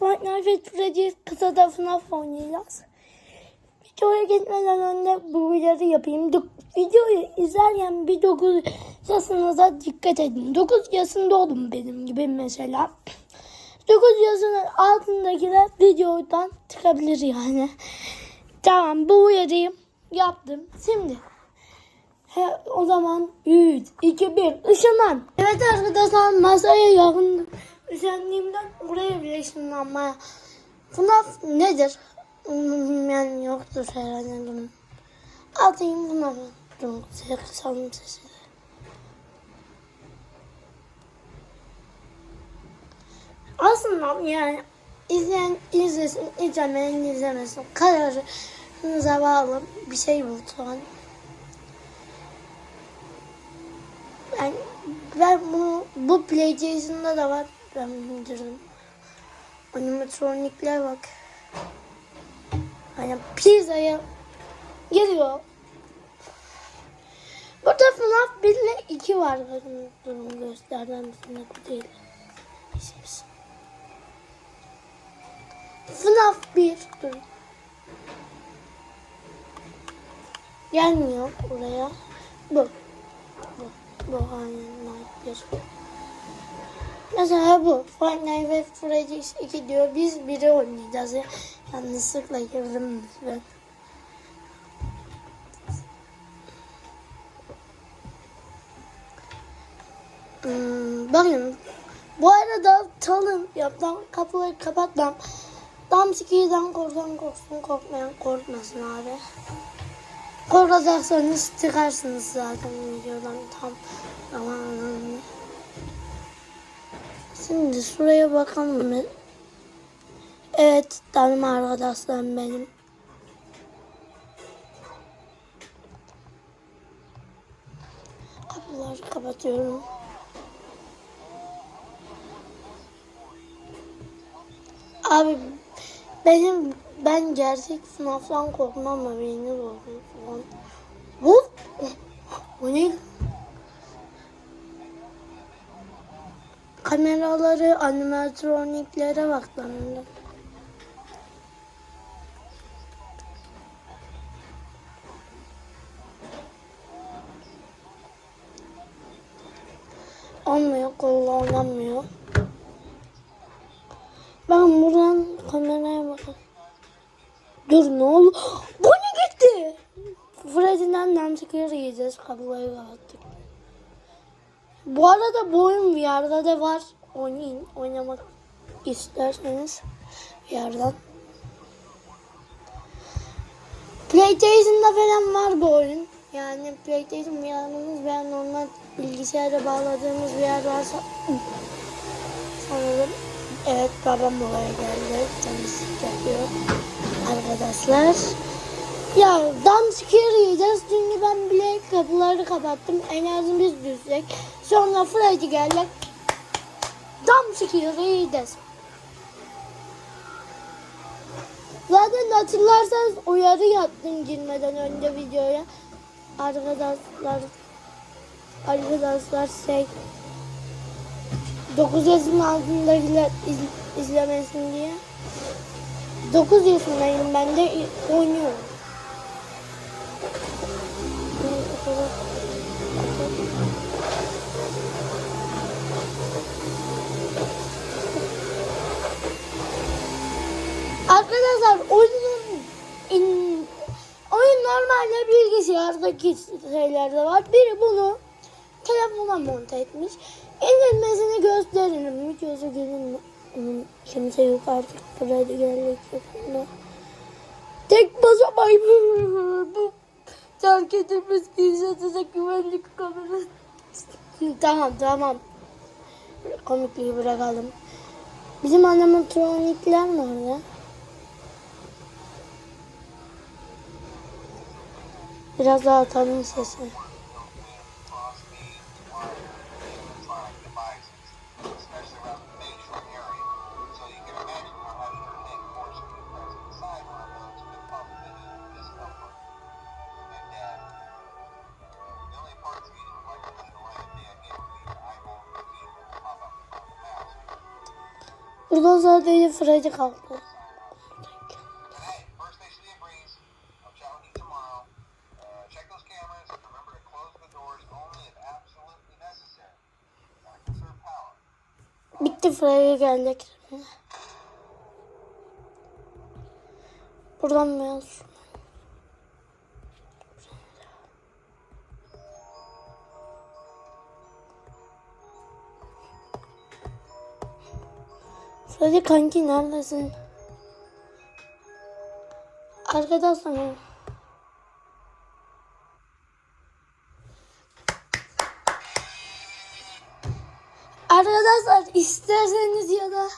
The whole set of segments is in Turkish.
Fortnite ve Freddy kısa da FNAF oynayacağız. Videoya gitmeden önce bu videoyu yapayım. Do- videoyu izlerken bir 9 yaşınıza dikkat edin. 9 yaşında olun benim gibi mesela. 9 yaşının altındakiler videodan çıkabilir yani. Tamam bu uyarıyı yaptım. Şimdi He, o zaman 3, 2, 1 ışınlan. Evet arkadaşlar masaya yakın üşendiğimden oraya bile ışınlanmaya. FNAF nedir? Hmm, Yani yoktur herhalde bunun. Atayım FNAF'ı. Dur kısalım sesini. Aslında yani izleyen izlesin, izlemeyen izlemesin. Kararınıza bağlı bir şey bu an. Ben, ben bunu bu PlayStation'da da var. Ben indirdim. Animatronikler bak. Hani pizzaya geliyor. Burada FNAF 1 ile 2 var. Bakın durum gösterden bir değil. Neyse. FNAF 1 dur. Gelmiyor buraya. Bu. Bu. Bu aynen 1. Mesela bu. Fortnite ve Freddy 2 diyor. Biz biri oynayacağız. Ya. Yanlışlıkla girdim ben. Hmm, bakın. Bu arada talın yaptan kapıları kapatmam. Tam sikiyden korkan korksun korkmayan korkmasın abi. Korkacaksanız çıkarsınız zaten videodan tam zamanında. Şimdi şuraya bakalım? Evet tanım arkadaşlarım benim. Kapıları kapatıyorum. Abi benim ben gerçek sınavdan korkmam ama beni falan. Bu? Bu ne? Kameraları, animatroniklere bak lan. Olmuyor, kullanamıyor. Ben buradan kameraya bakayım. Dur ne oldu? Bu ne gitti? Freddy'den Namsıkır'ı yiyeceğiz. Kapıları kapattık. Bu arada bu oyun VR'da da var. Oynayın. Oynamak isterseniz VR'dan. PlayStation'da falan var bu oyun. Yani PlayStation VR'ımız veya normal bilgisayara bağladığımız VR varsa sanırım evet babam buraya geldi. Temizlik yapıyor arkadaşlar. Ya Dumpscare yiyeceğiz çünkü ben bile kapıları kapattım. Enerjimiz düşecek. Sonra Freddy geldi. Dumpscare yiyeceğiz. Zaten hatırlarsanız uyarı yaptım girmeden önce videoya. Arkadaşlar arkadaşlar şey 9 yaşın altındakiler iz, izlemesin diye. 9 yaşındayım ben de oynuyorum. Arkadaşlar oyunun in- oyun normalde bilgisayardaki şeylerde var. Biri bunu telefona monte etmiş. İndirmesini gösteririm. Videosu gelin Onun kimse yok artık. Buraya da geldik yakında. Tek basamayım. Bu terk edilmez gizletize güvenlik kamerası. Tamam tamam. Komikliği bırakalım. Bizim animatronikler nerede? Biraz daha atalım sesini. Necessary. Gotta conserve power. Bitti Freddy geldik. Buradan beyaz şu. Freddy kanki neredesin? Arkadaşlar. Arkadaşlar isterseniz ya da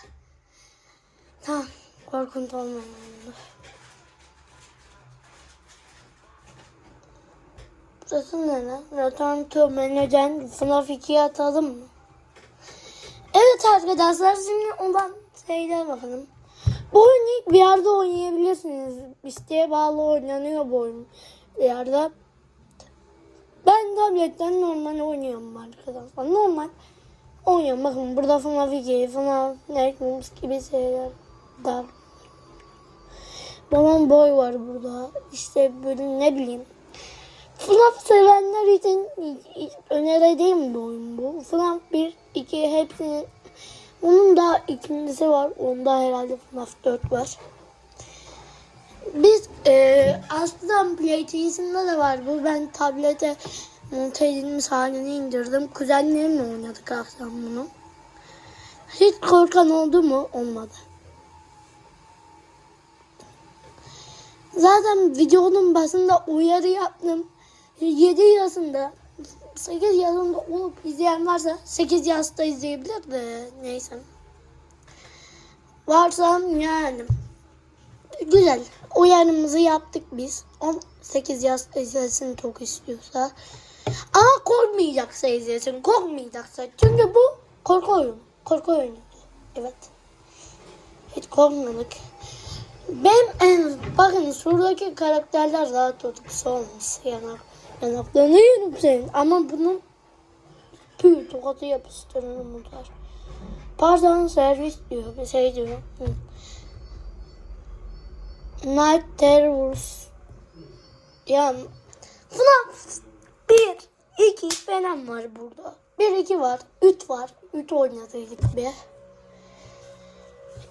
Tamam korkunç olmayın. Burası ne lan? Return to Manager FNAF 2'ye atalım mı? Evet arkadaşlar şimdi ondan şeyler bakalım. Bu oyunu ilk bir yerde oynayabilirsiniz. İsteğe bağlı oynanıyor bu oyun bir yerde. Ben tabletten normal oynuyorum arkadaşlar. Normal oynuyorum. Bakın burada FNAF 2, FNAF Netflix gibi şeyler var. Balon boy var burada. İşte böyle ne bileyim. FNAF sevenler için önereceğim bir oyun bu. FNAF 1, 2 hepsinin onun da ikincisi var. Onda herhalde FNAF 4 var. Biz e, aslında PlayStation'da da var bu. Ben tablete monte edilmiş halini indirdim. Kuzenlerimle oynadık akşam bunu. Hiç korkan oldu mu? Olmadı. Zaten videonun başında uyarı yaptım. 7 yaşında 8 yaşında olup izleyen varsa 8 yaşta izleyebilir de neyse. Varsa yani güzel. Uyarımızı yaptık biz. 18 yaşta izlesin çok istiyorsa. Ama korkmayacaksa izlesin. Korkmayacaksa. Çünkü bu korku oyunu. Korku oyunu. Evet. Hiç korkmadık. Ben en bakın şuradaki karakterler daha tutuksu olmuş yanak. Yanaklarını yerim senin. Ama bunun tüy tokatı yapıştırırım bunlar. Pardon servis diyor. Bir şey diyor. Night Terrors. Ya FNAF 1, 2 falan var burada. 1, 2 var. 3 var. 3 oynadıydık bir.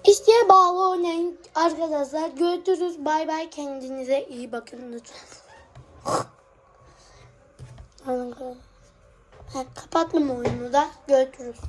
İsteğe bağlı oynayın arkadaşlar. Görüşürüz. Bay bay. Kendinize iyi bakın lütfen. Ha, kapattım oyunu da. Görüşürüz.